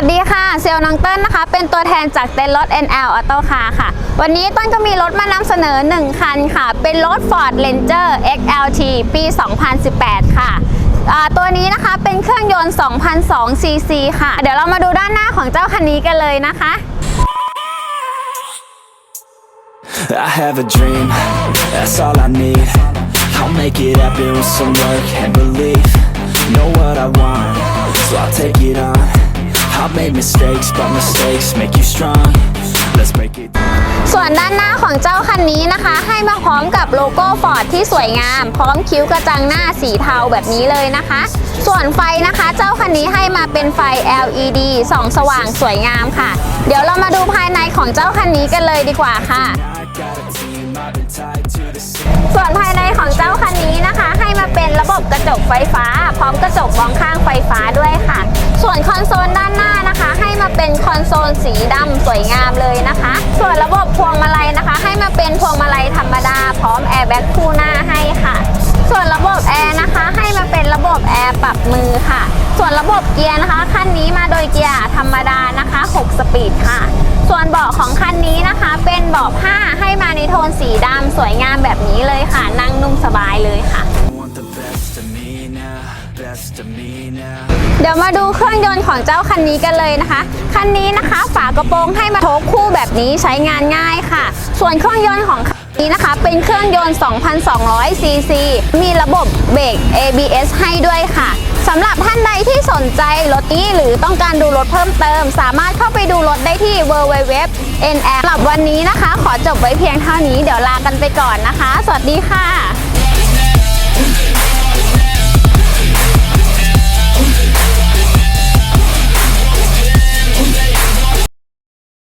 วัสดีค่ะ เซลล์น้องเติ้ลนะคะ เป็นตัวแทนจากเต็นรถ NL Auto Car ค่ะ วันนี้ต้นก็มีรถมานำเสนอ 1 คันค่ะ เป็นรถ Ford Ranger XLT ปี 2018 ค่ะ ตัวนี้นะคะเป็นเครื่องยนต์ 2,002 cc ค่ะ เดี๋ยวเรามาดูด้านหน้าของเจ้าคันนี้กันเลยนะคะ I have a dream, that's all I need. I'll make it happen with some work and belief. I've made mistakes, but mistakes make you strong. Let's break it. ส่วนด้านหน้าของเจ้าคันนี้นะคะ ให้มาพร้อมกับโลโก้ฟอร์ดที่สวยงาม พร้อมคิ้วกระจังหน้าสีเทาแบบนี้เลยนะคะ ส่วนไฟนะคะ เจ้าคันนี้ให้มาเป็นไฟ LED ส่องสว่างสวยงามค่ะ เดี๋ยวเรามาดูภายในของเจ้าคันนี้กันเลยดีกว่าค่ะ I got a team, I've been tied to the city. ส่วนภายในของ โซลสีดำสวยงามเลยนะคะ ส่วนระบบพวงมาลัยนะคะ ให้มาเป็นพวงมาลัยธรรมดา พร้อมแอร์แบ็กคู่หน้าให้ค่ะ ส่วนระบบแอร์นะคะ ให้มาเป็นระบบแอร์ปรับมือค่ะ ส่วนระบบเกียร์นะคะคันนี้มาโดยเกียร์ธรรมดานะคะ 6 สปีดค่ะ ส่วนเบาะของคันนี้นะคะ เป็นเบาะผ้าให้มาในโทนสีดำสวยงามแบบนี้เลยค่ะ นั่งนุ่มสบายเลยค่ะ ดี๋ยวมาดูเครื่องยนต์ของเจ้าคันนี้กันเลยนะคะ คันนี้นะคะฝากระโปรงให้มาโชกคู่แบบนี้ใช้งานง่ายค่ะ ส่วนเครื่องยนต์ของคันนี้นะคะเป็นเครื่องยนต์ 2,200 ซีซี มีระบบเบรก ABS ให้ด้วยค่ะสำหรับท่านใดที่สนใจรถนี้หรือต้องการดูรถเพิ่มเติม สามารถเข้าไปดูรถได้ที่ www nl สำหรับวันนี้นะคะ ขอจบไว้เพียงเท่านี้ เดี๋ยวลากันไปก่อนนะคะ สวัสดีค่ะ